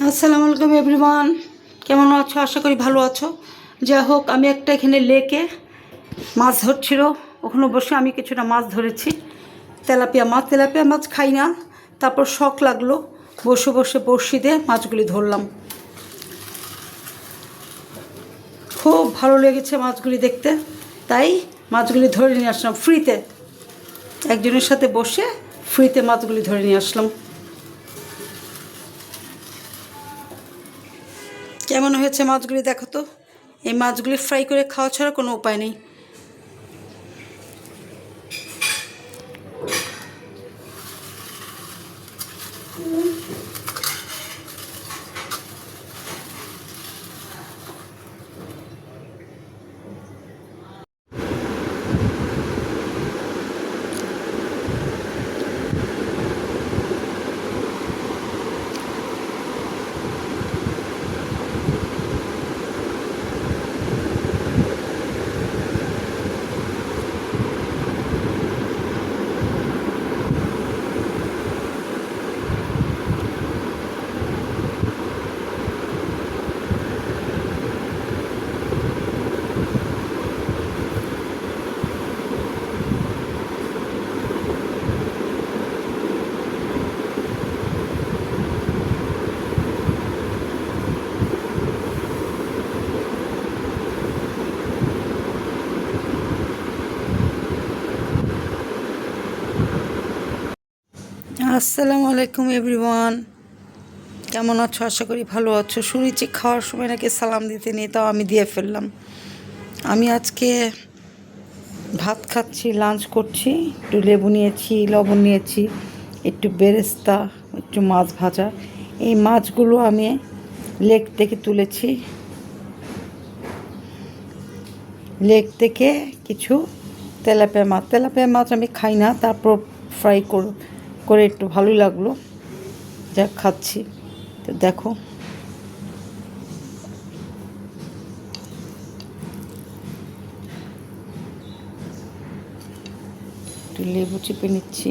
আসসালামু আলাইকুম এভরিওয়ান কেমন আছো? আশা করি ভালো আছো। যাই হোক, আমি একটা এখানে লেকে মাছ ধরছিল। ওখানে বসে আমি কিছুটা মাছ ধরেছি। তেলাপিয়া মাছ তেলাপিয়া মাছ খাই না। তারপর শখ লাগল, বসে বসে বড়শি দিয়ে মাছগুলি ধরলাম। খুব ভালো লেগেছে মাছগুলি দেখতে। তাই মাছগুলি ধরে নিয়ে আসলাম ফ্রিতে একজনের সাথে বসে ফ্রিতে মাছগুলি ধরে নিয়ে আসলাম। কেমন হয়েছে মাছগুলি দেখো তো? এই মাছগুলি ফ্রাই করে খাওয়া ছাড়া কোনো উপায় নেই। আসসালামু আলাইকুম এভরিওয়ান। কেমন আছো? আশা করি ভালো আছো। শুনেছি খাওয়ার সময় নাকি সালাম দিতে নেই, তাও আমি দিয়ে ফেললাম। আমি আজকে ভাত খাচ্ছি, লাঞ্চ করছি, একটু লেবু নিয়েছি, লবণ নিয়েছি, একটু বেরেস্তা, একটু মাছ ভাজা। এই মাছগুলো আমি লেক থেকে তুলেছি। লেক থেকে কিছু তেলাপিয়া মাছ। তেলাপিয়া মাছ আমি খাই না, তারপর ফ্রাই কর করে একটু ভালোই লাগল। যা খাচ্ছি। তো দেখো। একটু লেবু চিপে নিচ্ছি।